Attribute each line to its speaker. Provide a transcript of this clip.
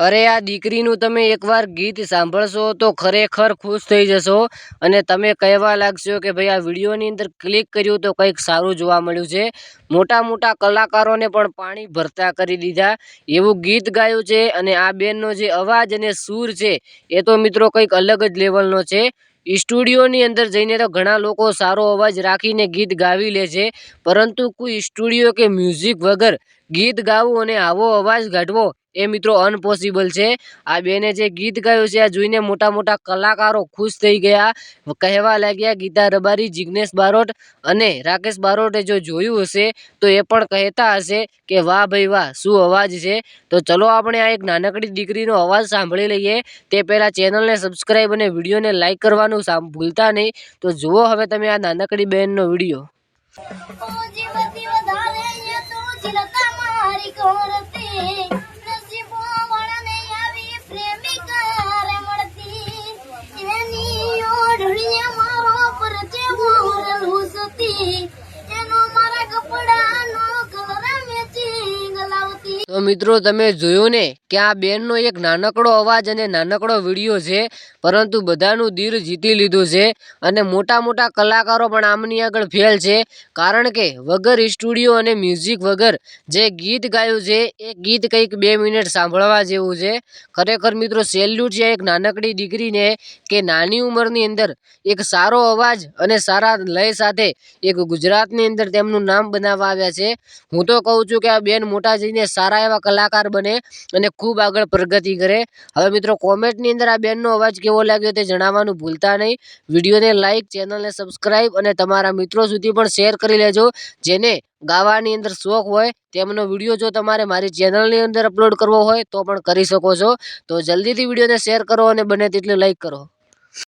Speaker 1: અરે, આ દીકરીનું તમે એકવાર ગીત સાંભળશો તો ખરેખર ખુશ થઈ જશો અને તમે કહેવા લાગશો કે ભાઈ, આ વિડીયોની અંદર ક્લિક કર્યું તો કંઈક સારું જોવા મળ્યું છે. મોટા મોટા કલાકારોને પણ પાણી ભરતા કરી દીધા. એવું ગીત ગાયું છે અને આ બેનનો જે અવાજ અને સૂર છે એ તો મિત્રો કંઈક અલગ જ લેવલનો છે. સ્ટુડિયોની અંદર જઈને તો ઘણા લોકો સારો અવાજ રાખીને ગીત ગાવી લે છે. પરંતુ કોઈ સ્ટુડિયો કે મ્યુઝિક વગર ગીત ગાવું અને આવો અવાજ કાઢવો એ મિત્રો અનપોસિબલ છે. આ બેને જે ગીત ગાયું છે, આ જોઈને મોટા મોટા કલાકારો ખુશ થઈ ગયા. કહેવા લાગ્યા, ગીતા રબારી, જિગ્નેશ બારોટ અને રાકેશ બારોટે જો જોયું હશે, તો એ પણ કહેતા હશે કે, વાહ ભાઈ વાહ, શું અવાજ છે? તો ચલો આપણે આ એક નાનકડી દીકરીનો અવાજ સાંભળી લઈએ. તે પહેલાં ચેનલને સબસ્ક્રાઈબ અને વિડીયોને લાઇક કરવાનું ભૂલતા નહીં. તો જુઓ હવે તમે આ નાનકડી બહેનનો વીડિયો.
Speaker 2: કોરતી.
Speaker 1: મિત્રો તમે જોયું ને કે આ બેનનો એક નાનકડો અવાજ અને નાનકડો વીડિયો છે, પરંતુ બધાનું દિલ જીતી લીધું છે અને મોટા મોટા કલાકારો પણ આમની આગળ ફેલ છે. કારણ કે વગર સ્ટુડિયો અને મ્યુઝિક વગર જે ગીત ગાયું છે, એ ગીત કંઈક બે મિનિટ સાંભળવા જેવું છે. ખરેખર મિત્રો સેલ્યુટ છે એક નાનકડી દીકરીને કે નાની ઉંમરની અંદર એક સારો અવાજ અને સારા લય સાથે એક ગુજરાતની અંદર તેમનું નામ બનાવવા આવ્યા છે. હું તો કહું છું કે આ બેન મોટા જઈને સારા એવા કલાકાર બને અને ખૂબ આગળ પ્રગતિ કરે. હવે મિત્રો કોમેન્ટની અંદર આ બેનનો અવાજ કેવો લાગ્યો તે જણાવવાનું ભૂલતા નહીં. વિડીયોને લાઇક ચેનલને સબસ્ક્રાઈબ અને તમારા મિત્રો સુધી પણ શેર કરી લેજો. જેને ગાવાની અંદર શોખ હોય તેમનો વીડિયો જો તમારે મારી ચેનલની અંદર અપલોડ કરવો હોય તો પણ કરી શકો છો. તો જલ્દીથી વિડીયોને શેર કરો અને બને તેટલું લાઇક કરો.